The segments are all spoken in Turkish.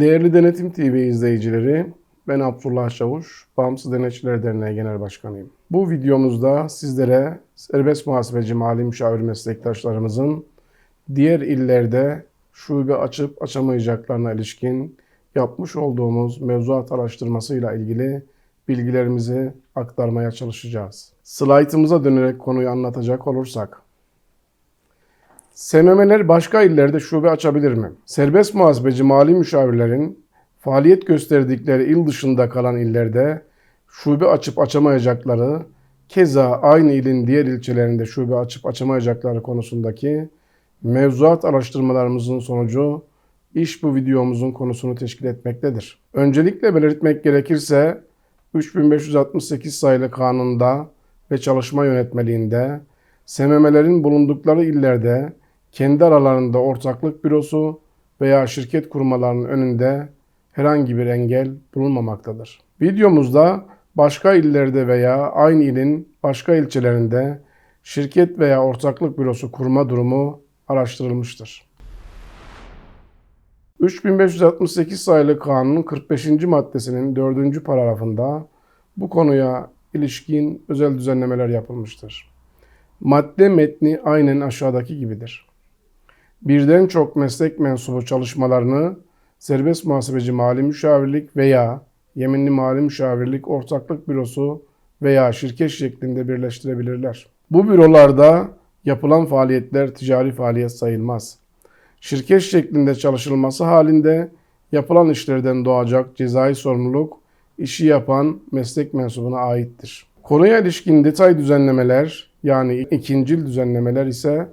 Değerli Denetim TV izleyicileri, ben Abdullah Çavuş, Bağımsız Denetçiler Derneği Genel Başkanıyım. Bu videomuzda sizlere serbest muhasebeci mali müşavir meslektaşlarımızın diğer illerde şube açıp açamayacaklarına ilişkin yapmış olduğumuz mevzuat araştırmasıyla ilgili bilgilerimizi aktarmaya çalışacağız. Slaytımıza dönerek konuyu anlatacak olursak, SMM'ler başka illerde şube açabilir mi? Serbest muhasebeci mali müşavirlerin faaliyet gösterdikleri il dışında kalan illerde şube açıp açamayacakları, keza aynı ilin diğer ilçelerinde şube açıp açamayacakları konusundaki mevzuat araştırmalarımızın sonucu iş bu videomuzun konusunu teşkil etmektedir. Öncelikle belirtmek gerekirse 3568 sayılı kanunda ve çalışma yönetmeliğinde SMM'lerin bulundukları illerde kendi aralarında ortaklık bürosu veya şirket kurmalarının önünde herhangi bir engel bulunmamaktadır. Videomuzda başka illerde veya aynı ilin başka ilçelerinde şirket veya ortaklık bürosu kurma durumu araştırılmıştır. 3568 sayılı kanunun 45. maddesinin 4. paragrafında bu konuya ilişkin özel düzenlemeler yapılmıştır. Madde metni aynen aşağıdaki gibidir. Birden çok meslek mensubu çalışmalarını serbest muhasebeci mali müşavirlik veya yeminli mali müşavirlik ortaklık bürosu veya şirket şeklinde birleştirebilirler. Bu bürolarda yapılan faaliyetler ticari faaliyet sayılmaz. Şirket şeklinde çalışılması halinde yapılan işlerden doğacak cezai sorumluluk işi yapan meslek mensubuna aittir. Konuya ilişkin detay düzenlemeler yani ikincil düzenlemeler ise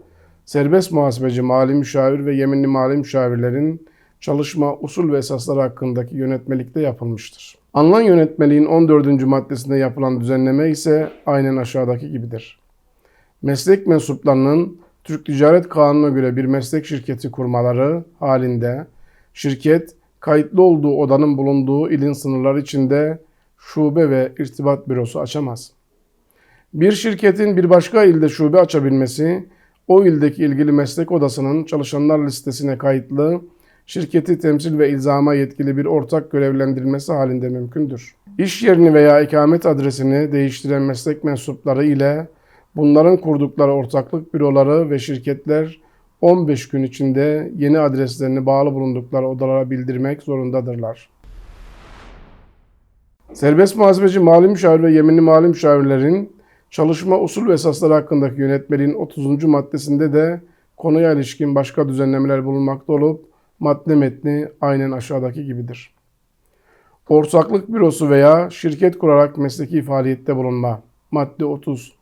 serbest muhasebeci mali müşavir ve yeminli mali müşavirlerin çalışma usul ve esasları hakkındaki yönetmelikte yapılmıştır. Anılan yönetmeliğin 14. maddesinde yapılan düzenleme ise aynen aşağıdaki gibidir. Meslek mensuplarının Türk Ticaret Kanunu'na göre bir meslek şirketi kurmaları halinde şirket kayıtlı olduğu odanın bulunduğu ilin sınırları içinde şube ve irtibat bürosu açamaz. Bir şirketin bir başka ilde şube açabilmesi, o ildeki ilgili meslek odasının çalışanlar listesine kayıtlı, şirketi temsil ve ilzama yetkili bir ortak görevlendirilmesi halinde mümkündür. İş yerini veya ikamet adresini değiştiren meslek mensupları ile bunların kurdukları ortaklık büroları ve şirketler 15 gün içinde yeni adreslerini bağlı bulundukları odalara bildirmek zorundadırlar. Serbest muhasebeci mali müşavir ve yeminli mali müşavirlerin çalışma usul ve esasları hakkındaki yönetmeliğin 30. maddesinde de konuya ilişkin başka düzenlemeler bulunmakta olup madde metni aynen aşağıdaki gibidir. Ortaklık bürosu veya şirket kurarak mesleki faaliyette bulunma. Madde 30.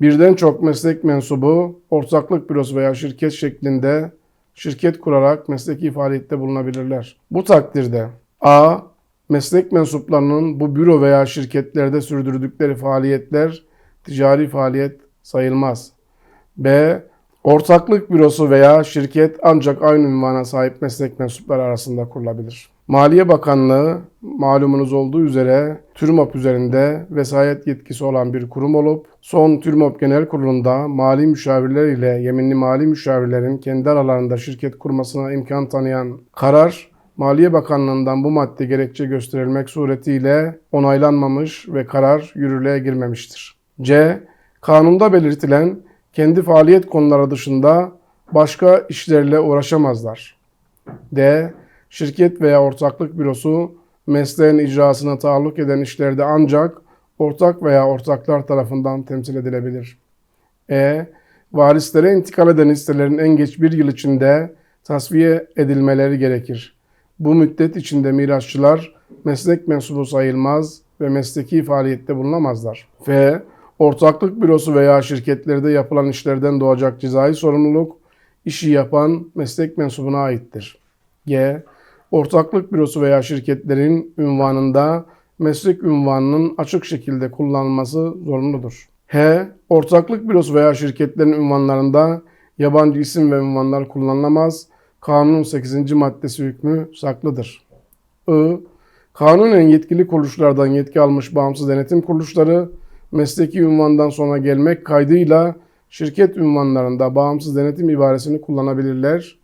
Birden çok meslek mensubu ortaklık bürosu veya şirket şeklinde şirket kurarak mesleki faaliyette bulunabilirler. Bu takdirde A. Meslek mensuplarının bu büro veya şirketlerde sürdürdükleri faaliyetler ticari faaliyet sayılmaz. B. Ortaklık bürosu veya şirket ancak aynı ünvana sahip meslek mensupları arasında kurulabilir. Maliye Bakanlığı malumunuz olduğu üzere TÜRMOP üzerinde vesayet yetkisi olan bir kurum olup son TÜRMOP Genel Kurulu'nda mali müşavirler ile yeminli mali müşavirlerin kendi aralarında şirket kurmasına imkan tanıyan karar Maliye Bakanlığı'ndan bu madde gerekçe gösterilmek suretiyle onaylanmamış ve karar yürürlüğe girmemiştir. C. Kanunda belirtilen kendi faaliyet konuları dışında başka işlerle uğraşamazlar. D. Şirket veya ortaklık bürosu mesleğin icrasına taalluk eden işlerde ancak ortak veya ortaklar tarafından temsil edilebilir. E. Varislere intikal eden hisselerin en geç bir yıl içinde tasfiye edilmeleri gerekir. Bu müddet içinde mirasçılar meslek mensubu sayılmaz ve mesleki faaliyette bulunamazlar. F. Ortaklık bürosu veya şirketlerde yapılan işlerden doğacak cezai sorumluluk işi yapan meslek mensubuna aittir. G. Ortaklık bürosu veya şirketlerin ünvanında meslek ünvanının açık şekilde kullanılması zorunludur. H. Ortaklık bürosu veya şirketlerin ünvanlarında yabancı isim ve ünvanlar kullanılamaz. Kanunun 8. maddesi hükmü saklıdır. I. Kanunen yetkili kuruluşlardan yetki almış bağımsız denetim kuruluşları mesleki ünvandan sonra gelmek kaydıyla şirket ünvanlarında bağımsız denetim ibaresini kullanabilirler.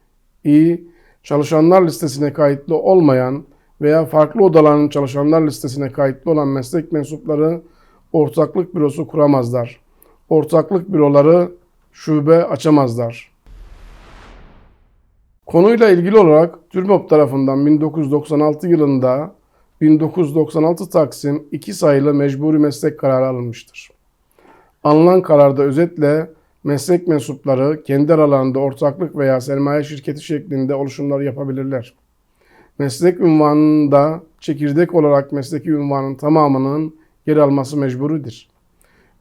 İ. çalışanlar listesine kayıtlı olmayan veya farklı odaların çalışanlar listesine kayıtlı olan meslek mensupları ortaklık bürosu kuramazlar. Ortaklık büroları şube açamazlar. Konuyla ilgili olarak TÜRMOP tarafından 1996 yılında 1996 Taksim 2 sayılı mecburi meslek kararı alınmıştır. Alınan kararda özetle meslek mensupları kendi aralarında ortaklık veya sermaye şirketi şeklinde oluşumlar yapabilirler. Meslek ünvanında çekirdek olarak mesleki ünvanın tamamının yer alması mecburidir.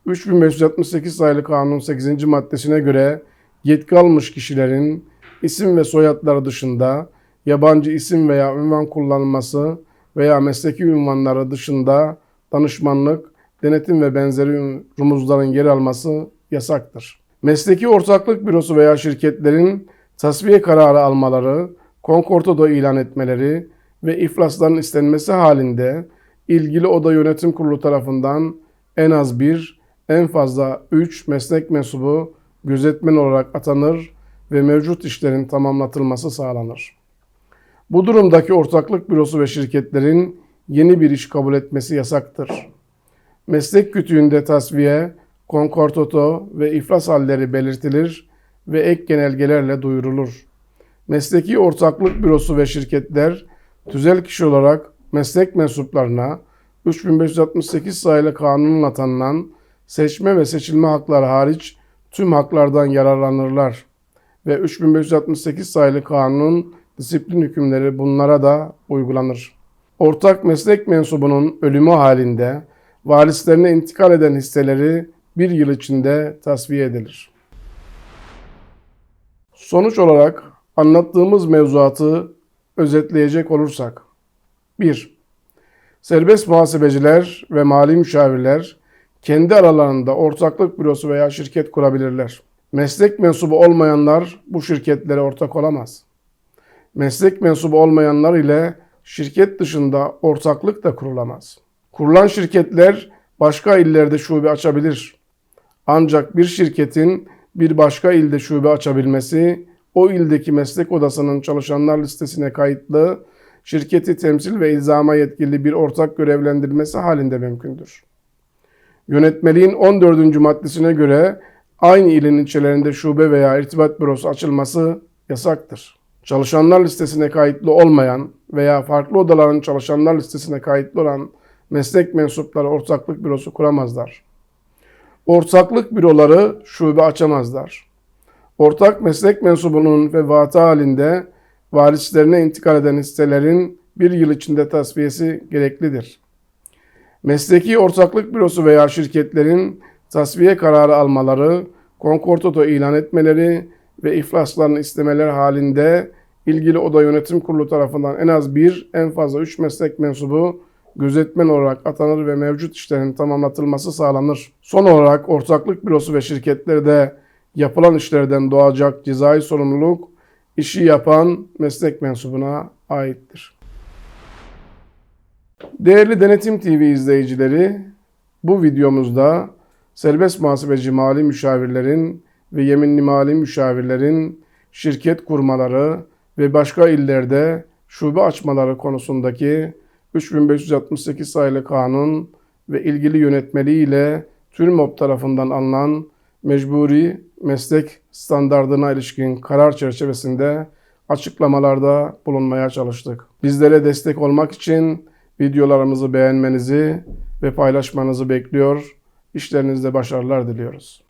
3568 sayılı kanun 8. maddesine göre yetki almış kişilerin isim ve soyadları dışında yabancı isim veya ünvan kullanılması veya mesleki ünvanları dışında danışmanlık, denetim ve benzeri rumuzların yer alması yasaktır. Mesleki ortaklık bürosu veya şirketlerin tasfiye kararı almaları, konkortoda ilan etmeleri ve iflasların istenmesi halinde ilgili oda yönetim kurulu tarafından en az bir, en fazla 3 meslek mensubu gözetmen olarak atanır ve mevcut işlerin tamamlatılması sağlanır. Bu durumdaki ortaklık bürosu ve şirketlerin yeni bir iş kabul etmesi yasaktır. Meslek kütüğünde tasfiye, konkortoto ve iflas halleri belirtilir ve ek genelgelerle duyurulur. Mesleki ortaklık bürosu ve şirketler tüzel kişi olarak meslek mensuplarına 3568 sayılı kanunla tanınan seçme ve seçilme hakları hariç tüm haklardan yararlanırlar ve 3568 sayılı kanun disiplin hükümleri bunlara da uygulanır. Ortak meslek mensubunun ölümü halinde varislerine intikal eden hisseleri bir yıl içinde tasfiye edilir. Sonuç olarak anlattığımız mevzuatı özetleyecek olursak 1. Serbest muhasebeciler ve mali müşavirler kendi aralarında ortaklık bürosu veya şirket kurabilirler. Meslek mensubu olmayanlar bu şirketlere ortak olamaz. Meslek mensubu olmayanlar ile şirket dışında ortaklık da kurulamaz. Kurulan şirketler başka illerde şube açabilir. Ancak bir şirketin bir başka ilde şube açabilmesi, o ildeki meslek odasının çalışanlar listesine kayıtlı, şirketi temsil ve ilzama yetkili bir ortak görevlendirilmesi halinde mümkündür. Yönetmeliğin 14. maddesine göre aynı ilin ilçelerinde şube veya irtibat bürosu açılması yasaktır. Çalışanlar listesine kayıtlı olmayan veya farklı odaların çalışanlar listesine kayıtlı olan meslek mensupları ortaklık bürosu kuramazlar. Ortaklık büroları şube açamazlar. Ortak meslek mensubunun vefatı halinde varislerine intikal eden hisselerin bir yıl içinde tasfiyesi gereklidir. Mesleki ortaklık bürosu veya şirketlerin tasfiye kararı almaları, konkortoto ilan etmeleri ve iflaslarını istemeler halinde ilgili oda yönetim kurulu tarafından en az bir, en fazla üç meslek mensubu gözetmen olarak atanır ve mevcut işlerin tamamlatılması sağlanır. Son olarak ortaklık bürosu ve şirketlerde yapılan işlerden doğacak cezai sorumluluk işi yapan meslek mensubuna aittir. Değerli Denetim TV izleyicileri, bu videomuzda serbest muhasebeci mali müşavirlerin ve yeminli mali müşavirlerin şirket kurmaları ve başka illerde şube açmaları konusundaki 3568 sayılı kanun ve ilgili yönetmeliği ile TÜRMOP tarafından alınan mecburi meslek standardına ilişkin karar çerçevesinde açıklamalarda bulunmaya çalıştık. Bizlere destek olmak için videolarımızı beğenmenizi ve paylaşmanızı bekliyor. İşlerinizde başarılar diliyoruz.